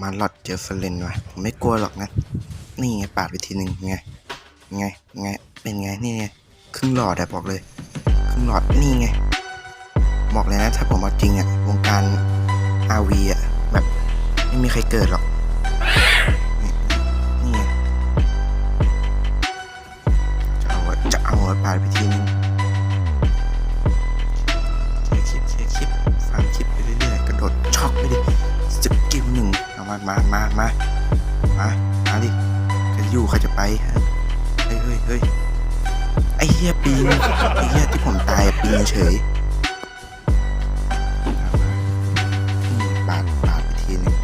มาหลอดเจอเฟรนว่ะผมไม่กลัวหรอกนะ นี่ไงปาดไปทีหนึ่งไง ไง ไง เป็นไง นี่ไง ครึ่งหลอดอะบอกเลย ครึ่งหลอด นี่ไง บอกเลยนะ ถ้าผมเอาจริงอะวงการอาวีอะแบบ ไม่มีใครเกิดหรอก มามามามามามาดิใครจะอยู่ใครจะไปฮะเฮ้ยเฮ้ยเฮ้ยไอ้เหี้ยปีนไอ้เหี้ยที่ผมตายปีนเฉยปาดปาดไปทีนึง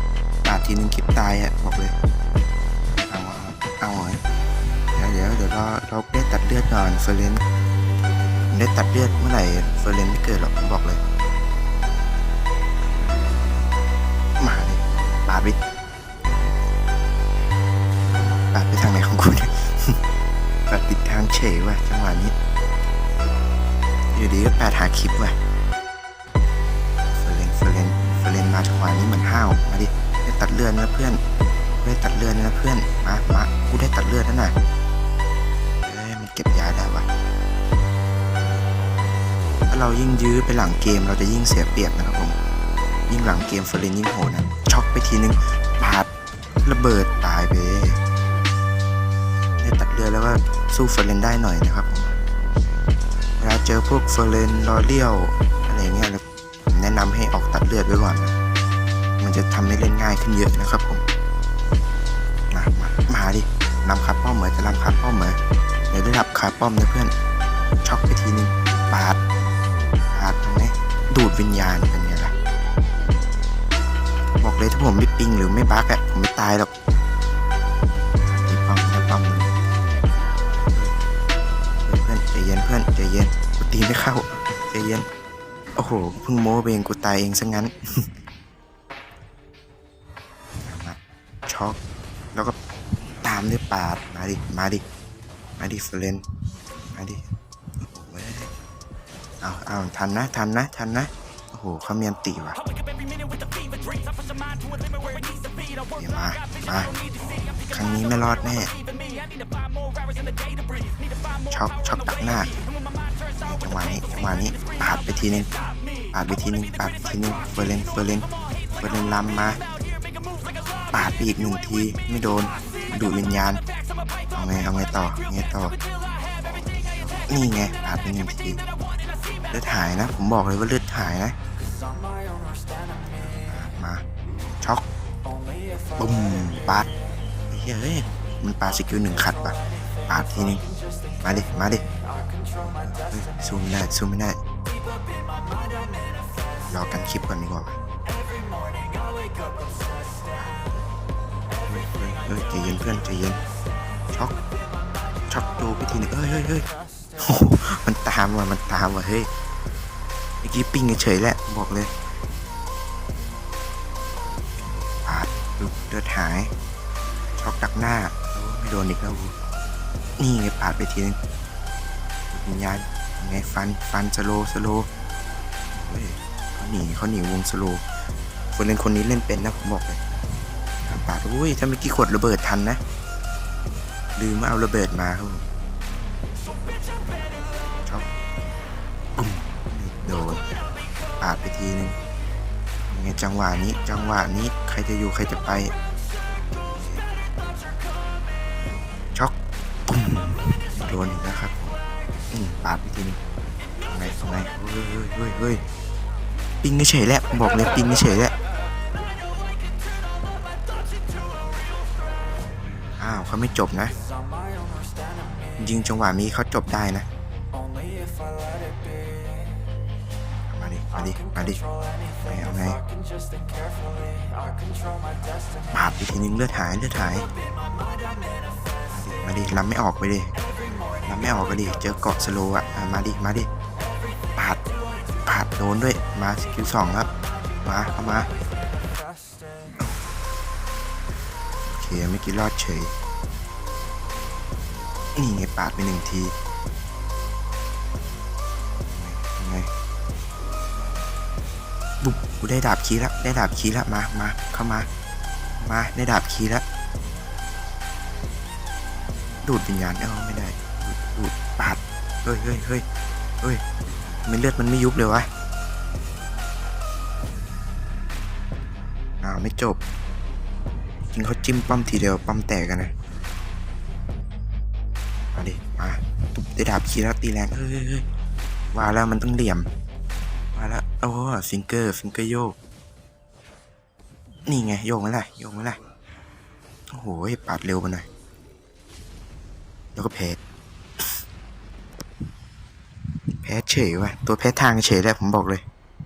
ปาดทีนึงคลิปตายอะบอกเลยเอาเอาเอาเดี๋ยวเดี๋ยวเดี๋ยวเราเราได้ตัดเลือดก่อนเฟรนได้ตัดเลือดเมื่อไหร่เฟรนไม่เกิดหรอกผมบอกเลย ไปปาดไปทางไหนของคุณปาดปิดทางเฉยว่ะจังหวะนี้ อยู่ดีก็ปาดหาคลิปว่ะเฟรนเฟรนเฟรนมาจังหวะนี้เหมือนห้าวมาดิได้ตัดเลือดนะเพื่อนได้ตัดเลือดนะเพื่อนมามากูได้ตัดเลือดแล้วน่ะเอ้ยมันเก็บยาได้วะถ้าเรายิ่งยื้อไปหลังเกมเราจะยิ่งเสียเปรียบนะครับผม ยิ่งหลังเกมเฟรนยิ่งโหดนะช็อกไปทีนึงปาดระเบิดตายไปเลยได้ตัดเลือดแล้วก็สู้เฟรนได้หน่อยนะครับเวลาเจอพวกเฟรนลอเลียวอะไรเงี้ยผมแนะนำให้ออกตัดเลือดไว้ก่อนนะมันจะทำให้เล่นง่ายขึ้นเยอะนะครับผมมามามาดินำคาป้อมเหมือนจะนำคาป้อมเหมือนเดี๋ยวได้รับคาป้อมนะเพื่อนช็อกไปทีนึงปาดปาดตรงนี้ดูดวิญญาณเป็น เลยถ้าผมไม่ปิงหรือไม่บั๊กอะผมไม่ตายหรอกตีปอมนะป้อมเพื่อนใจเย็นเพื่อนใจเย็นกูตีไม่เข้าใจเย็นโอ้โหเพิ่งโม้เองกูตายเองซะงั้นมาช็อกแล้วก็ตามด้วยปาดมาดิมาดิมาดิเฟรนมาดิโอ้โหเว้ยเอาเอาทันนะทันนะทันนะโอ้โหเขาเมียนตีว่ะ เดี๋ยวมา มา ครั้งนี้ไม่รอดแน่ ช็อกช็อกตักหน้า จังหวะนี้ จังหวะนี้ปาดไปทีนึงปาดไปทีนึงปาดไปทีนึงเฟอร์เรนเฟอร์เรนเฟอร์เรนล้ำมาปาดไปอีกหนึ่งที ไม่โดน ดูดวิญญาณ เอาไง เอาไงต่อไงต่อ นี่ไงปาดไปหนึ่งที เลือดหายนะ ผมบอกเลยว่าเลือดหายนะ ช็อกปุ้มปาดเฮ้ยมันปาสกิลหนึ่งขัดปะปาดทีนึงมาดิ มาดิซูมไม่ได้ซูมไม่ได้ รอกันคลิปก่อนดีกว่าว่ะเฮ้ยเฮ้ยใจเย็นเพื่อนใจเย็นช็อกช็อกดูไปทีนึงเฮ้ยเฮ้ยเฮ้ยโอ้โหมันตามว่ะมันตามว่ะเฮ้ยเมื่อกี้ปิ้งเฉยแหละบอกเลย เลือดหาย ช็อกดักหน้าโอ้ไม่โดนอีกแล้วนี่ไงปาดไปทีนึงวิญญาณยังไงฟันฟันสโลสโลเฮ้ยเขาหนีเขาหนีวงสโลคนเล่นคนนี้เล่นเป็นนะผมบอกเลยปาดอุ้ยถ้าเมื่อกี้ขวดระเบิดทันนะลืมมาเอาระเบิดมาครับผมชอบโดนปาดไปทีนึง ยังไงจังหวะนี้จังหวะนี้ใครจะอยู่ใครจะไปช็อกปุ้มโดนอีกแล้วครับอืมปาดไปทีนึงตรงไหนตรงไหนเฮ้ยเฮ้ยเฮ้ยเฮ้ยปิงเฉยและผมบอกเลยปิงเฉยแหละอ้าวเขาไม่จบนะจริงจังหวะนี้เขาจบได้นะ มาดิมาดิ มาดิไงเอาไงปาดไปทีนึงเลือดหายเลือดหาย มาดิลำไม่ออกไปดิลำไม่ออกก็ดิ เจอเกาะสโลอะ มาดิ มาดิ ปาด ปาดโดนด้วย มาสกิลสองครับ มาเข้ามา โอเคเมื่อกี้รอดเฉย นี่ไงปาดไปหนึ่งที กูได้ดาบคีแล้วได้ดาบคีแล้วมามาเข้ามา มาในดาบคีแล้วดูดวิญญาณเอ้าไม่ได้ดูดปาดเฮ้ยเฮ้ยเฮ้ยเฮ้ยทำไม่เลือดมันไม่ยุบเลยวะอ้าวไม่จบจริงเขาจิ้มป้อมทีเดียวป้อมแตกกันนะมาดิมาตุบได้ดาบคีแล้วตีแรงเฮ้ยเฮ้ยเฮ้ยว่าแล้วมันต้องเหลี่ยม โอ้ซิงเกอร์ซิงเกอร์โยก นี่ไงโยกไหมล่ะโยกไหมล่ะโอ้โหปาดเร็วไปหน่อย แล้วก็แพ้แพ้เฉยว่ะตัวแพ้ทางเฉยแหละผมบอกเลย